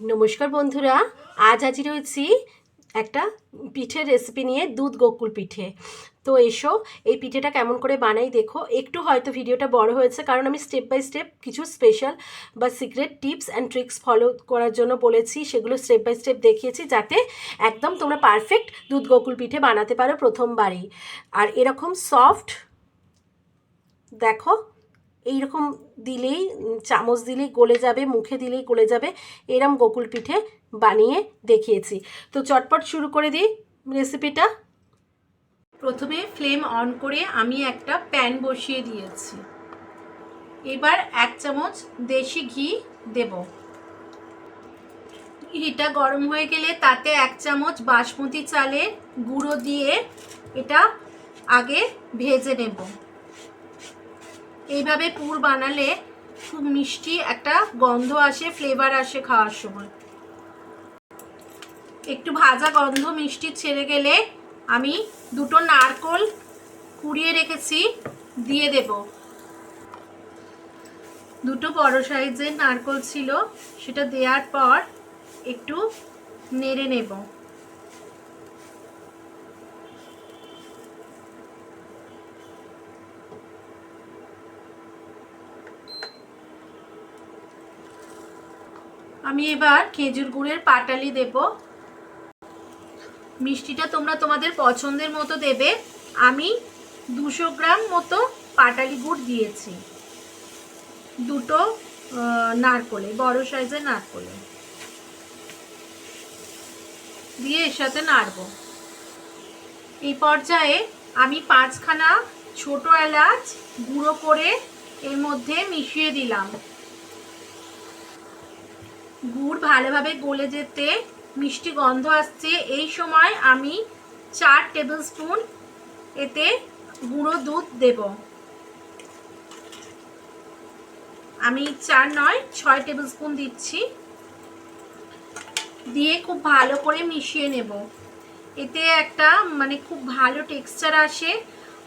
নমস্কার বন্ধুরা, আজ আজ রয়েছি একটা পিঠের রেসিপি নিয়ে দুধ গোকুল পিঠে। তো এসো, এই পিঠেটা কেমন করে বানাই দেখো। একটু হয়তো ভিডিওটা বড় হয়েছে, কারণ আমি স্টেপ বাই স্টেপ কিছু স্পেশাল বা secret tips and tricks follow করার জন্য বলেছি, সেগুলো স্টেপ বাই স্টেপ দেখিয়েছি, যাতে একদম তোমরা পারফেক্ট দুধ গোকুল পিঠে বানাতে পারো প্রথমবারই। আর এরকম সফট দেখো এইরকম দিলেই চামচ দিলেই গলে যাবে, মুখে দিলেই গলে যাবে, এরম গোকুল পিঠে বানিয়ে দেখিয়েছি। তো চটপট শুরু করে দিই রেসিপিটা। প্রথমে ফ্লেম অন করে আমি একটা প্যান বসিয়ে দিয়েছি। এবার এক চামচ দেশি ঘি দেব। ঘিটা গরম হয়ে গেলে তাতে এক চামচ বাসমতি চালের গুঁড়ো দিয়ে এটা আগে ভেজে নেব। এইভাবে পুর বানালে খুব মিষ্টি একটা গন্ধ আসে ফ্লেভার আসে খাওয়ার সময়। একটু ভাজা গন্ধ মিষ্টি ছেড়ে গেলে আমি দুটো নারকোল কুড়িয়ে রেখেছি, দিয়ে দেব। দুটো বড় সাইজের নারকোল ছিল, সেটা দেওয়ার পর একটু নেড়ে নেব। আমি এবার খেজুর গুড়ের পাটালি দেব। মিষ্টিটা তোমরা তোমাদের পছন্দের মতো দেবে। আমি দুশো গ্রাম মতো পাটালি গুড় দিয়েছি। দুটো নারকোলে, বড় সাইজের নারকোলে। দিয়ে এর সাথে নাড়ব। এই পর্যায়ে আমি পাঁচখানা ছোট এলাচ গুঁড়ো করে এর মধ্যে মিশিয়ে দিলাম। গুড় ভালোভাবে গলে যেতে মিষ্টি গন্ধ আসছে। এই সময় আমি চার টেবিল স্পুন এতে গুঁড়ো দুধ দেব। আমি চার নয়, ছয় টেবিল স্পুন দিচ্ছি। দিয়ে খুব ভালো করে মিশিয়ে নেব। এতে একটা মানে খুব ভালো টেক্সচার আসে।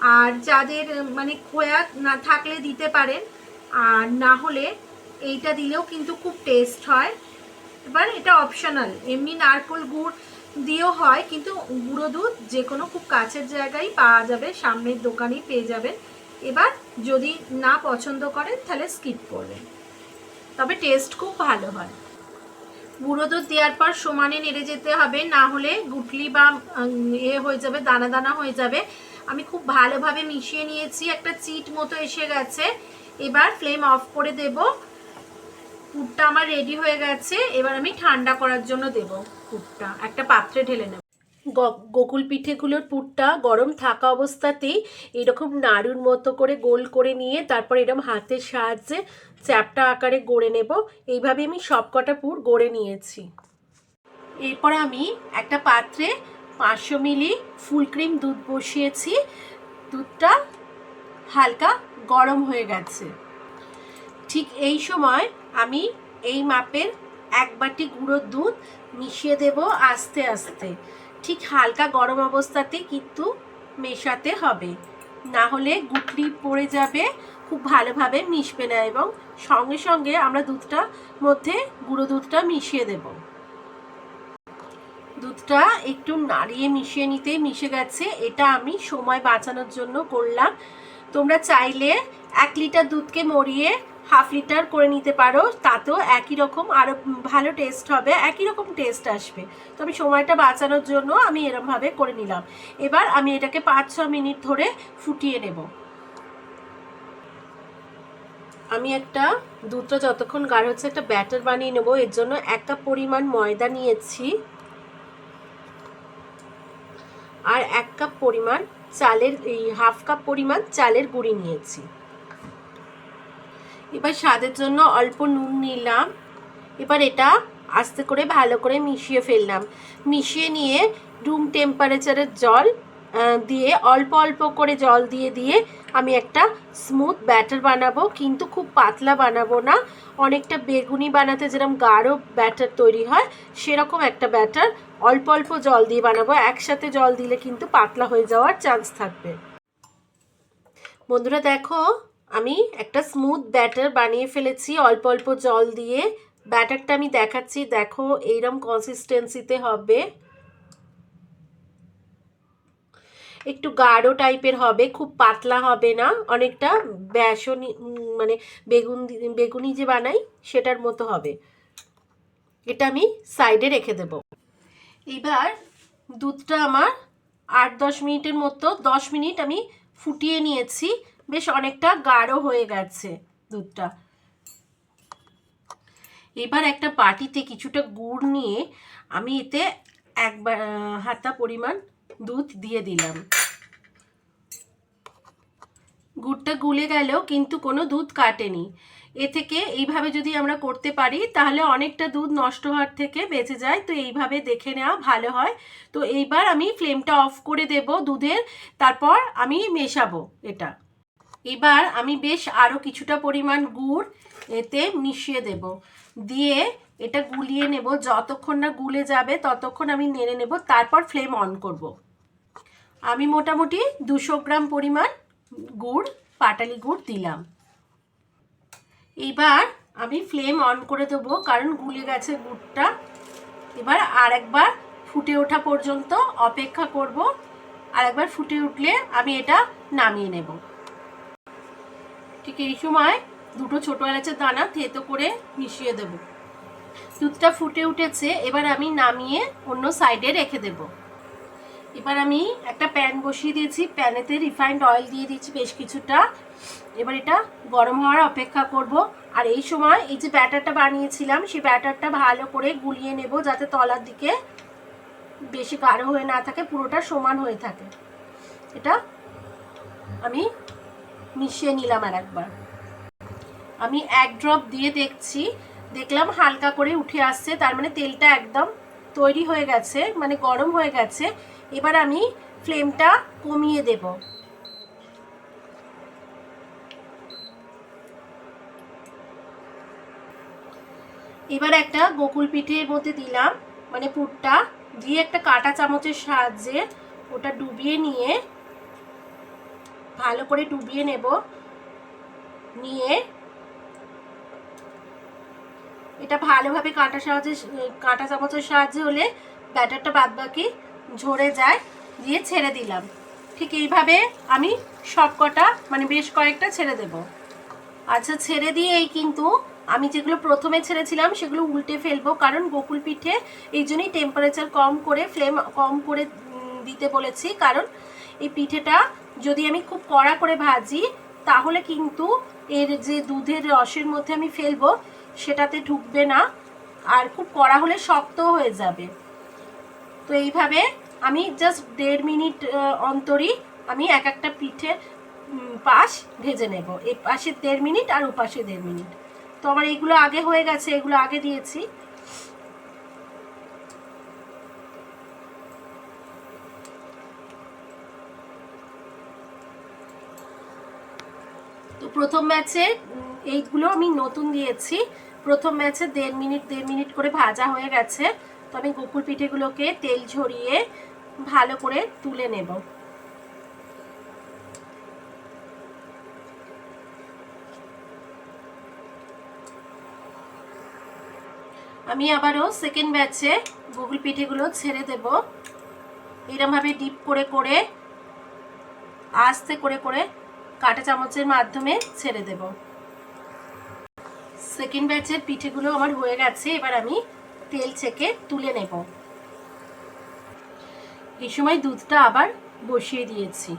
আর যাদের মানে খোয়া না থাকলে দিতে পারেন। আর না হলে এইটা দিলেও কিন্তু খুব টেস্ট হয়। এবার এটা অপশনাল এমনি নারকোল গুড় দিয়েও হয়, কিন্তু গুঁড়ো দুধ যে কোনো খুব কাছের জায়গায় পাওয়া যাবে, সামনের দোকানেই পেয়ে যাবেন। এবার যদি না পছন্দ করেন, তাহলে স্কিপ করবেন। তবে টেস্ট খুব ভালো হয়। গুঁড়ো দুধ দেওয়ার পর সমানে নেড়ে যেতে হবে, না হলে গুটলি বা এ হয়ে যাবে, দানা দানা হয়ে যাবে। আমি খুব ভালোভাবে মিশিয়ে নিয়েছি, একটা চিট মতো এসে গেছে। এবার ফ্লেম অফ করে দেব। পুরটা আমার রেডি হয়ে গেছে, এবার আমি ঠান্ডা করার জন্য দেব পুরটা একটা পাত্রে ঢেলে নেব। গোকুল পিঠেগুলোর পুরটা গরম থাকা অবস্থাতেই এরকম নাড়ুর মতো করে গোল করে নিয়ে তারপর এরকম হাতের সাহায্যে চ্যাপটা আকারে গড়ে নেব। এইভাবে আমি সবকটা পুর গড়ে নিয়েছি। এরপর আমি একটা পাত্রে পাঁচশো মিলি ফুল ক্রিম দুধ বসিয়েছি। দুধটা হালকা গরম হয়ে গেছে। ঠিক এই সময় আমি এই মাপের এক বাটি গুঁড়োর দুধ মিশিয়ে দেব আস্তে আস্তে। ঠিক হালকা গরম অবস্থাতে কিন্তু মেশাতে হবে। না হলে গুটলি পড়ে যাবে, খুব ভালোভাবে মিশবে না এবং সঙ্গে সঙ্গে আমরা দুধটা মধ্যে গুঁড়ো দুধটা মিশিয়ে দেব। দুধটা একটু নাড়িয়ে মিশিয়ে নিতে মিশে গেছে। এটা আমি সময় বাঁচানোর জন্য করলাম। তোমরা চাইলে এক লিটার দুধকে মরিয়ে হাফ লিটার করে নিতে পারো, তাতেও একই রকম আরও ভালো টেস্ট হবে, একই রকম টেস্ট আসবে। তো আমি সময়টা বাঁচানোর জন্য আমি এরমভাবে করে নিলাম। এবার আমি এটাকে পাঁচ ছ মিনিট ধরে ফুটিয়ে নেব। আমি একটা দুধটা যতক্ষণ গাঢ় হচ্ছে একটা ব্যাটার বানিয়ে নেব। এর জন্য এক কাপ পরিমাণ ময়দা নিয়েছি। আর এক কাপ পরিমাণ চালের, এই হাফ কাপ পরিমাণ চালের গুঁড়ি নিয়েছি। এবার স্বাদের জন্য অল্প নুন নিলাম। এবার এটা আস্তে করে ভালো করে মিশিয়ে ফেললাম। মিশিয়ে নিয়ে রুম টেম্পারেচারের জল দিয়ে অল্প অল্প করে জল দিয়ে দিয়ে আমি একটা স্মুথ ব্যাটার বানাবো। কিন্তু খুব পাতলা বানাবো না। অনেকটা বেগুনি বানাতে যেরকম গাঢ় ব্যাটার তৈরি হয়, সেরকম একটা ব্যাটার অল্প অল্প জল দিয়ে বানাবো। একসাথে জল দিলে কিন্তু পাতলা হয়ে যাওয়ার চান্স থাকবে। বন্ধুরা দেখো আমি একটা স্মুথ ব্যাটার বানিয়ে ফেলেছি, অল্প অল্প জল দিয়ে। ব্যাটারটা আমি দেখাচ্ছি, দেখো এইরকম কনসিস্টেন্সিতে হবে। একটু গাঢ় টাইপের হবে, খুব পাতলা হবে না, অনেকটা বেসনি মানে বেগুন বেগুনি যে বানাই, সেটার মতো হবে। এটা আমি সাইডে রেখে দেব। এবার দুধটা আমার আট দশ মিনিটের মতো, দশ মিনিট আমি ফুটিয়ে নিয়েছি। বেশ অনেকটা গাঢ় হয়ে গেছে দুধটা। এবার একটা বাটিতে কিছুটা গুড় নিয়ে আমি এতে একবার হাতা পরিমাণ দুধ দিয়ে দিলাম। গুড়টা গুলে গেলেও কিন্তু কোনো দুধ কাটেনি। এ থেকে এইভাবে যদি আমরা করতে পারি, তাহলে অনেকটা দুধ নষ্ট হওয়ার থেকে বেঁচে যায়। তো এইভাবে দেখে নেওয়া ভালো হয়। তো এইবার আমি ফ্লেমটা অফ করে দেব দুধের। তারপর আমি মেশাবো এটা। এবার আমি বেশ আরও কিছুটা পরিমাণ গুড় এতে মিশিয়ে দেব। দিয়ে এটা গুলিয়ে নেব। যতক্ষণ না গুলে যাবে, ততক্ষণ আমি নেড়ে নেব। তারপর ফ্লেম অন করব। আমি মোটামুটি দুশো গ্রাম পরিমাণ গুড়, পাটালি গুড় দিলাম। এবার আমি ফ্লেম অন করে দেবো, কারণ গুলে গেছে গুড়টা। এবার আরেকবার ফুটে ওঠা পর্যন্ত অপেক্ষা করব। আরেকবার ফুটে উঠলে আমি এটা নামিয়ে নেব। ঠিক এই সময় দুটো ছোটো এলাচের দানা থেতো করে মিশিয়ে দেব। দুধটা ফুটে উঠেছে, এবার আমি নামিয়ে অন্য সাইডে রেখে দেব। এবার আমি একটা প্যান বসিয়ে দিয়েছি, প্যানেতে রিফাইন্ড অয়েল দিয়ে দিয়েছি বেশ কিছুটা। এবার এটা গরম হওয়ার অপেক্ষা করব। আর এই সময় এই যে ব্যাটারটা বানিয়েছিলাম, সেই ব্যাটারটা ভালো করে গুলিয়ে নেব যাতে তলার দিকে বেশি গাঢ় হয়ে না থাকে, পুরোটা সমান হয়ে থাকে। এটা আমি মিশিয়ে নিলাম আর একবার আমি এক ড্রপ দিয়ে দেখছি, দেখলাম হালকা করে উঠে আসছে, তার মানে তেলটা একদম তৈরি হয়ে গেছে মানে গরম হয়ে গেছে। এবার আমি ফ্লেমটা কমিয়ে দেব। এবার একটা গোকুল পিঠের মধ্যে দিলাম মানে পুরটা। দিয়ে একটা কাঁটা চামচের সাহায্যে ওটা ডুবিয়ে নিয়ে ভালো করে ডুবিয়ে নেব। নিয়ে এটা ভালোভাবে কাঁটা সাহায্যে, কাঁটা চামচের সাহায্যে হলে ব্যাটারটা বাদবাকি ঝরে যায়, দিয়ে ছেড়ে দিলাম। ঠিক এইভাবে আমি সব কটা মানে বেশ কয়েকটা ছেড়ে দেব। আচ্ছা ছেড়ে দিয়েই কিন্তু আমি যেগুলো প্রথমে ছেড়েছিলাম সেগুলো উল্টে ফেলব, কারণ গোকুল পিঠে এই জন্যই টেম্পারেচার কম করে ফ্লেম কম করে দিতে বলেছি। কারণ এই পিঠেটা যদি আমি খুব কড়া করে ভাজি, তাহলে কিন্তু এর যে দুধের রসের মধ্যে আমি ফেলব, সেটাতে ঢুকবে না। আর খুব কড়া হলে শক্ত হয়ে যাবে। তো এইভাবে আমি জাস্ট দেড় মিনিট অন্তরই আমি এক একটা পিঠে পাশ ভেজে নেব। এ পাশে দেড় মিনিট আর ওপাশে দেড় মিনিট। তো আমার এইগুলো আগে হয়ে গেছে, এগুলো আগে দিয়েছি। প্রথম ম্যাচে এইগুলো আমি নতুন দিয়েছি। প্রথম ম্যাচে দেড় মিনিট দেড় মিনিট করে ভাজা হয়ে গেছে। তো আমি গোকুল পিঠেগুলোকে তেল ঝরিয়ে ভালো করে তুলে নেব। আমি আবারও সেকেন্ড ব্যাচে গুগল পিঠেগুলো ছেড়ে দেব। এরমভাবে ডিপ করে করে, আস্তে করে করে কাঁটা চামচের মাধ্যমে ছেড়ে দেব। সেকেন্ড ব্যাচের পিঠেগুলো আমার হয়ে গেছে, এবার আমি তেল ছেঁকে তুলে নেব। এই সময় দুধটা আবার বসিয়ে দিয়েছি।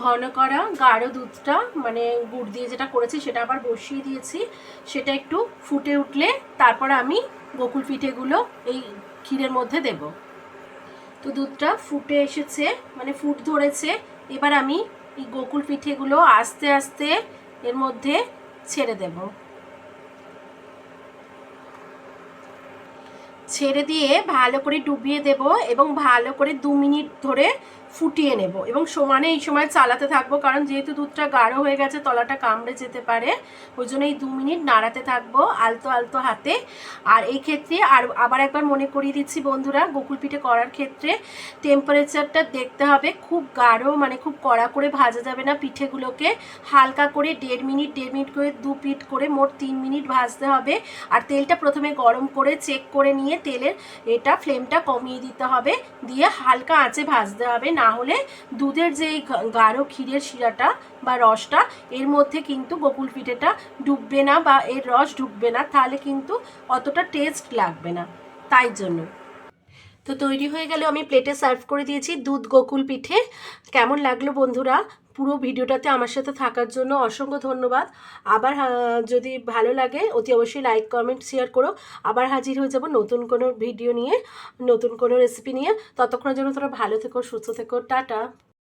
ঘন করা গাঢ় দুধটা মানে গুড় দিয়ে যেটা করেছি সেটা আবার বসিয়ে দিয়েছি। সেটা একটু ফুটে উঠলে তারপর আমি গোকুল পিঠেগুলো এই ক্ষীরের মধ্যে দেব। তো দুধটা ফুটে এসেছে মানে ফুট ধরেছে এবার আমি এই গোকুল পিঠেগুলো আস্তে আস্তে এর মধ্যে ছেড়ে দেব। ছেড়ে দিয়ে ভালো করে ডুবিয়ে দেব এবং ভালো করে দু মিনিট ধরে ফুটিয়ে নেব। এবং সমানে এই সময় চালাতে থাকব, কারণ যেহেতু দুধটা গাঢ় হয়ে গেছে, তলাটা কামড়ে যেতে পারে। ওই জন্য এই দু মিনিট নাড়াতে থাকব আলতো আলতো হাতে। আর এই ক্ষেত্রে আর আবার একবার মনে করিয়ে দিচ্ছি বন্ধুরা, গোকুল পিঠে করার ক্ষেত্রে টেম্পারেচারটা দেখতে হবে। খুব গাঢ় মানে খুব কড়া করে ভাজা যাবে না পিঠেগুলোকে। হালকা করে দেড় মিনিট দেড় মিনিট করে দু পিঠ করে মোট তিন মিনিট ভাজতে হবে। আর তেলটা প্রথমে গরম করে চেক করে নিয়ে তেলের এটা ফ্লেমটা কমিয়ে দিতে হবে। দিয়ে হালকা আঁচে ভাজতে হবে না হলে দুধের যে গাঢ় ক্ষীরের শিরাটা বা রসটা, এর মধ্যে কিন্তু গোকুল পিঠেটা ডুববে না বা এর রস ঢুকবে না, তাহলে কিন্তু অতটা টেস্ট লাগবে না। তাই জন্য। তো তৈরি হয়ে গেলে, আমি প্লেটে সার্ভ করে দিয়েছি দুধ গোকুল পিঠে। কেমন লাগল বন্ধুরা? পুরো ভিডিওটাতে আমার সাথে থাকার জন্য অসংখ্য ধন্যবাদ। আবার যদি ভালো লাগে, অতি অবশ্যই লাইক কমেন্ট শেয়ার করো। আবার হাজির হয়ে যাব নতুন কোনো ভিডিও নিয়ে, নতুন কোনো রেসিপি নিয়ে। ততক্ষণের জন্য তোমরা ভালো থেকো, সুস্থ থেকো, টাটা।